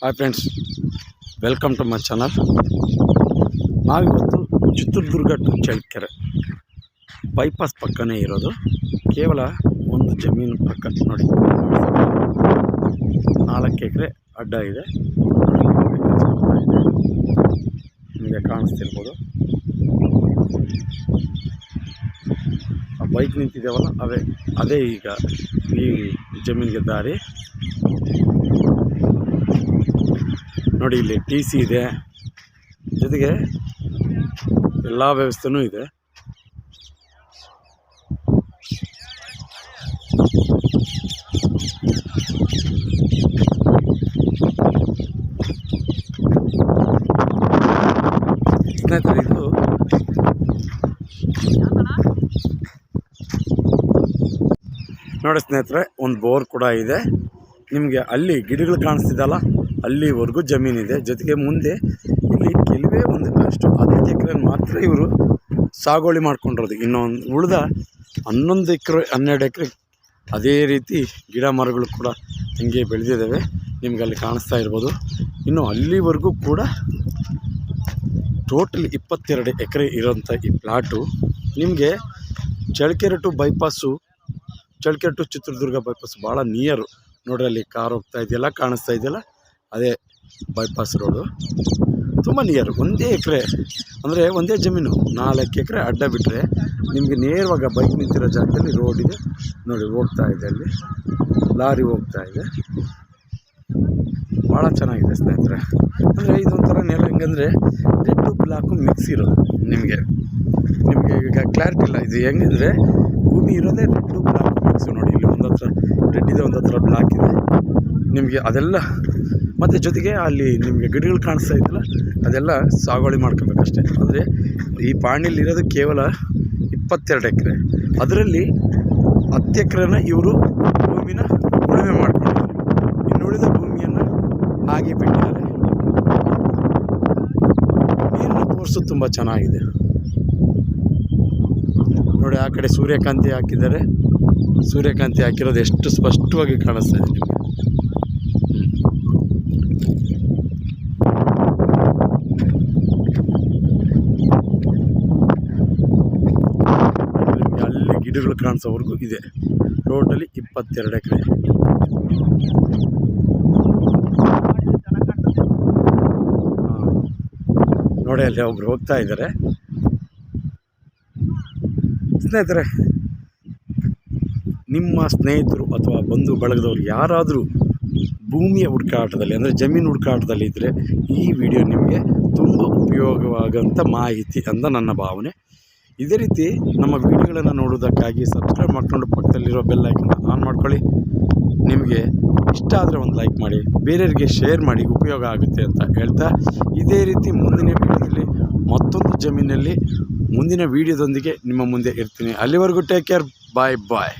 Hi friends welcome to my channel ನಾವಿವತ್ತು Chitradurga to Challakere. Bypass ಪಕ್ಕನೇ ಇರೋದು. ಕೇವಲ ಒಂದು ಜಮೀನು ಪಕ್ಕ ನೋಡಿ. ನಾಲ್ಕು ಎಕರೆ ಅಡ್ಡ ಇದೆ. ನಿಮಗೆ ಕಾಣಿಸ್ತಿರ್ಬೋದು. ಬೈಕ್ ನಿಂತಿದ್ದೇವಲ್ಲ ಅವೇ, ಅದೇ ಈಗ ಈ ಜಮೀನಿಗೆ ದಾರಿ. ನೋಡಿ ಇಲ್ಲಿ ಟಿ ಸಿ ಇದೆ. ಜೊತೆಗೆ ಎಲ್ಲ ವ್ಯವಸ್ಥೆನೂ ಇದೆ. ಸ್ನೇಹಿತರೆ, ಇದು ನೋಡಿ ಸ್ನೇಹಿತರೆ, ಒಂದು ಬೋರ್ ಕೂಡ ಇದೆ. ನಿಮಗೆ ಅಲ್ಲಿ ಗಿಡಗಳು ಕಾಣಿಸ್ತಿದಲ್ಲ ಅಲ್ಲಿವರೆಗೂ ಜಮೀನಿದೆ. ಜೊತೆಗೆ ಮುಂದೆ ಇಲ್ಲಿ ಕೆಲವೇ ಒಂದು ಅಷ್ಟು ಹದಿನೈದು ಎಕರೆ ಮಾತ್ರ ಇವರು ಸಾಗುವಳಿ ಮಾಡ್ಕೊಂಡಿರೋದು. ಇನ್ನೊಂದು ಉಳಿದ ಹನ್ನೊಂದು ಎಕರೆ, ಹನ್ನೆರಡು ಎಕರೆ ಅದೇ ರೀತಿ ಗಿಡ ಮರಗಳು ಕೂಡ ಹಿಂಗೆ ಬೆಳೆದಿದ್ದಾವೆ. ನಿಮ್ಗೆ ಅಲ್ಲಿ ಕಾಣಿಸ್ತಾ ಇರ್ಬೋದು. ಇನ್ನು ಅಲ್ಲಿವರೆಗೂ ಕೂಡ ಟೋಟಲ್ ಇಪ್ಪತ್ತೆರಡು ಎಕರೆ ಇರೋಂಥ ಈ ಪ್ಲಾಟು ನಿಮಗೆ Challakere to bypass Challakere to Chitradurga bypass ಭಾಳ ನಿಯರು ನೋಡ್ರಿ ಅಲ್ಲಿ ಕಾರ್ ಹೋಗ್ತಾ ಇದೆಯಲ್ಲ, ಕಾಣಿಸ್ತಾ ಇದೆಯಲ್ಲ? ಅದೇ ಬೈಪಾಸ್ ರೋಡು ತುಂಬ ನಿಯರ್ ಒಂದೇ ಎಕರೆ, ಅಂದರೆ ಒಂದೇ ಜಮೀನು, ನಾಲ್ಕು ಎಕರೆ ಅಡ್ಡ ಬಿಟ್ಟರೆ ನಿಮಗೆ ನೇರವಾಗ ಬೈಕ್ ನಿಂತಿರೋ ಜಾಗದಲ್ಲಿ ರೋಡ್ ಇದೆ. ನೋಡಿ, ಹೋಗ್ತಾ ಇದೆ ಅಲ್ಲಿ. ಲಾರಿ ಹೋಗ್ತಾ ಇದೆ. ಭಾಳ ಚೆನ್ನಾಗಿದೆ ಸ್ನೇಹಿತರೆ. ಅಂದರೆ ಇದೊಂಥರ ನೆಲ ಹೆಂಗಂದರೆ ರೆಡ್ಡು ಬ್ಲಾಕು ಮಿಕ್ಸ್ ಇರೋದು ನಿಮಗೆ. ನಿಮಗೆ ಈಗ ಕ್ಲಾರಿಟಿ ಇಲ್ಲ. ಇದು ಹೆಂಗಂದರೆ ಭೂಮಿ ಇರೋದೇ ರೆಡ್ಡು ಬ್ಲಾಕ್ ಮಿಕ್ಸ್ ನೋಡಿ, ಇಲ್ಲಿ ಒಂದು ಹತ್ರ ರೆಡ್ ಇದೆ ಒಂದು ಬ್ಲಾಕ್ ಇದೆ. ನಿಮಗೆ ಅದೆಲ್ಲ ಮತ್ತು ಜೊತೆಗೆ ಅಲ್ಲಿ ನಿಮಗೆ ಗಿಡಗಳು ಕಾಣಿಸ್ತಾ ಇದೆಯಲ್ಲ ಅದೆಲ್ಲ ಸಾಗುವಳಿ ಮಾಡ್ಕೋಬೇಕಷ್ಟೆ. ಅಂದರೆ ಈ ಪಾಣಿಲಿ ಇರೋದು ಕೇವಲ ಇಪ್ಪತ್ತೆರಡು ಎಕರೆ. ಅದರಲ್ಲಿ ಹತ್ತು ಎಕರೆನ ಇವರು ಭೂಮಿನ ಉಳುಮೆ ಮಾಡ್ಕೊಂಡಿದ್ದಾರೆ. ಇನ್ನುಳಿದ ಭೂಮಿಯನ್ನು ಹಾಗೆ ಬಿಟ್ಟಿದ್ದಾರೆ. ನೀರಿನ ಕೋರ್ಸು ತುಂಬ ಚೆನ್ನಾಗಿದೆ. ನೋಡಿ, ಆ ಕಡೆ ಸೂರ್ಯಕಾಂತಿ ಹಾಕಿದ್ದಾರೆ. ಸೂರ್ಯಕಾಂತಿ ಹಾಕಿರೋದು ಎಷ್ಟು ಸ್ಪಷ್ಟವಾಗಿ ಕಾಣಿಸ್ತಾ ಇದೆ ನಿಮಗೆ ಅಲ್ಲಿ ಗಿಡಗಳು ಕಾಣಿಸೋವರೆಗೂ ಇದೆ. ಟೋಟಲಿ ಇಪ್ಪತ್ತೆರಡು ಎಕರೆ. ನೋಡಿ ಅಲ್ಲಿ ಒಬ್ರು ಹೋಗ್ತಾ ಇದ್ದಾರೆ. ಸ್ನೇಹಿತರೆ, ನಿಮ್ಮ ಸ್ನೇಹಿತರು ಅಥವಾ ಬಂಧು ಬಳಗದವರು ಯಾರಾದರೂ ಭೂಮಿಯ ಹುಡುಕಾಟದಲ್ಲಿ, ಅಂದರೆ ಜಮೀನು ಹುಡುಕಾಟದಲ್ಲಿ ಇದ್ದರೆ ಈ ವಿಡಿಯೋ ನಿಮಗೆ ತುಂಬ ಉಪಯೋಗವಾಗಂಥ ಮಾಹಿತಿ ಅಂತ ನನ್ನ ಭಾವನೆ. ಇದೇ ರೀತಿ ನಮ್ಮ ವಿಡಿಯೋಗಳನ್ನು ನೋಡೋದಕ್ಕಾಗಿ ಸಬ್ಸ್ಕ್ರೈಬ್ ಮಾಡ್ಕೊಂಡು ಪಕ್ಕದಲ್ಲಿರೋ ಬೆಲ್ ಐಕನ್ನ ಆನ್ ಮಾಡ್ಕೊಳ್ಳಿ. ನಿಮಗೆ ಇಷ್ಟ ಆದರೆ ಒಂದು ಲೈಕ್ ಮಾಡಿ, ಬೇರೆಯವರಿಗೆ ಶೇರ್ ಮಾಡಿ, ಉಪಯೋಗ ಆಗುತ್ತೆ ಅಂತ ಹೇಳ್ತಾ ಇದೇ ರೀತಿ ಮುಂದಿನ ವಿಡಿಯೋದಲ್ಲಿ ಮತ್ತೊಂದು ಜಮೀನಲ್ಲಿ ಮುಂದಿನ ವಿಡಿಯೋದೊಂದಿಗೆ ನಿಮ್ಮ ಮುಂದೆ ಇರ್ತೀನಿ. ಅಲ್ಲಿವರೆಗೂ ಟೇಕ್ ಕೇರ್ ಬಾಯ್ ಬಾಯ್